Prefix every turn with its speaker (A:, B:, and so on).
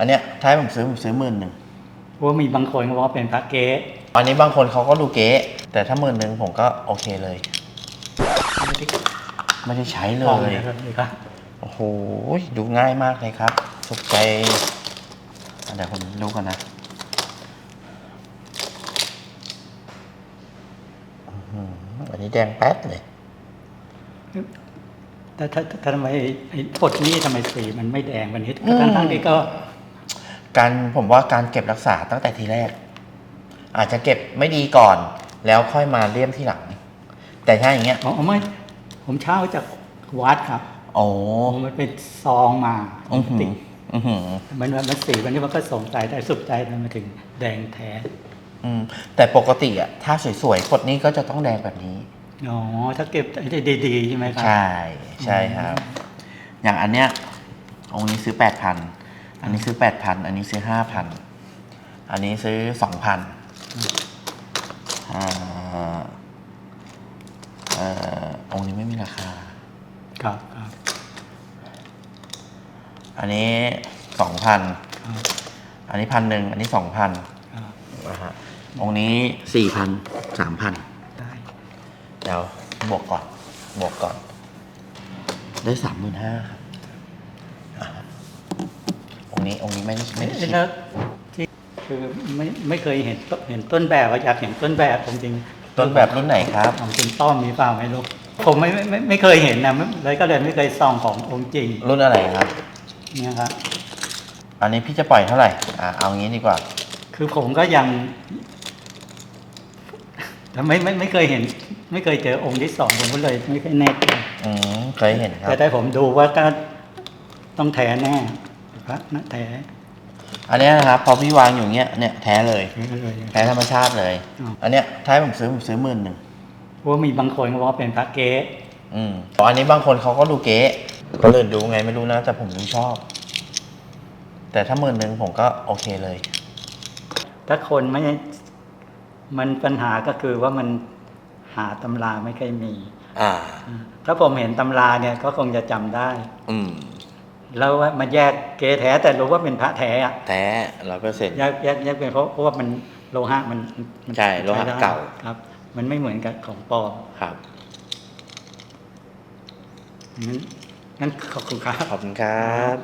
A: อันเนี้ยถ้าให้ผมซื้อผมซื้อหมื่นหนึ่ง
B: เพราะว่ามีบางคนก็บอกว่าเป็นพระเก๊
A: อันนี้บางคนเขาก็ดูเก๊แต่ถ้าหมื่นหนึ่งผมก็โอเคเลย
B: ไม่ได้
A: ไม่ได้ใช้เล
B: ลอง
A: ย
B: เลยครับเลยครับ
A: โอ้โห ดูง่ายมากเลยครับถูกใจอะเดี๋ยวผมดูกันนะอื้อหืออันนี้แดงแป๊ดเลย
B: แต่ถ้าถ้าทำไมไอ้ผดนี่ทำไมสีมันไม่แดงวันนี้
A: อืม
B: ทั้งทั้งๆที่ก็
A: การผมว่าการเก็บรักษาตั้งแต่ทีแรก อาจจะเก็บไม่ดีก่อน แล้วค่อยมาเลี่ยมที่หลัง แต่ถ้าอย่างเงี้ย
B: อ๋อไม่ ผมเช่าจากวัดครับ
A: โอ้
B: มันเป็นซองมา
A: อือหื
B: ติ
A: อ
B: ด
A: อือหือ
B: มันมันสีวันนี้มันก็สงสัยได้สุขใจมันมาถึงแดงแท้
A: อืมแต่ปกติอะถ้าสวยๆขวดนี้ก็จะต้องแดงแบบนี้
B: อ๋อถ้าเก็บได้ดีๆใช่ไหมครับ
A: ใช่ ใช่ครับ อย่างอันเนี้ยองค์นี้ซื้อแปดพัน อันนี้ซื้อแปดพันอันนี้ซื้อห้าพันอันนี้ซื้อสองพันอ่าเอ่อองค์นี้ไม่มีราคา
B: ครับครับ
A: อันนี้สองพัน
B: ครับ
A: อันนี้พันหนึ่งอันนี้สองพัน
B: ครับ
A: นะฮะองค์นี้สี่พันสามพัน
B: ได้
A: เดี๋ยวบวกก่อน บวกก่อน ได้สามหมื่นห้าครับอ่า องค์นี้องค์นี้ไม่ได้ไม่ได้คิด
B: แล้วที่คือไม่ไม่เคยเห็นต้นเห็นต้นแบบอะอยากเห็นต้นแบบจริงๆ
A: ต้นแบบรุ่นไหนครับ
B: ของคุณต้อมมีเปล่าไม่รู้ผมไม่ไม่ไม่ไม่เคยเห็นนะไม่เลยก็เลยไม่เคยส่องขององค์จริง
A: รุ่นอะไรครับ
B: เนี่ยครับ
A: อันนี้พี่จะปล่อยเท่าไหร่อ่าเอางี้ดีกว่า
B: คือผมก็ยังแต่ไม่ไม่ไม่เคยเห็น ไม่เคยเจอองค์ที่สองผมก็เลยไม่เคอยแน่ใจ
A: อืมเคยเห็นครับ
B: แต่ได้ผมดูว่าก็ต้องแท้แน่ พระนะแท้
A: อันเนี้ยนะครับพอพี่วางอยู่เงี้ยเนี่ยแท้เลย
B: เลย
A: แท้ธรรมชาติเลย
B: อ๋อ
A: อันเนี้ยถ้าให้ผมซื้อผมซื้อหมื่นหนึ่ง
B: เพราะว่ามีบางคนก็บอกว่าเป็นพระเก๊
A: อืมอันนี้บางคนเขาก็ดูเก๊ก็เลยดูไงไม่รู้นะแต่ผมดูชอบ แต่ถ้าหมื่นหนึ่งผมก็โอเคเลย
B: ถ้าคนไม่มันปัญหาก็คือว่ามันหาตำราไม่เคอยมี
A: อ่า
B: ถ้าผมเห็นตำราเนี่ยก็คงจะจำได้
A: อืม
B: แล้วว่ามันแยกเกแท้แต่รู้ว่าเป็นพระแท้อะ
A: แท้ร้อยเปอร์เซ็นต์
B: แยกแยกแยกเป็นเพราะเพราะว่ามันโลหะมันมัน
A: ใช่โลหะ
B: ได้
A: เก่า
B: ครับ มันไม่เหมือนกับของปลอม
A: ครับ
B: งั้นงั้นขอบคุณครับ
A: ขอบคุณครับ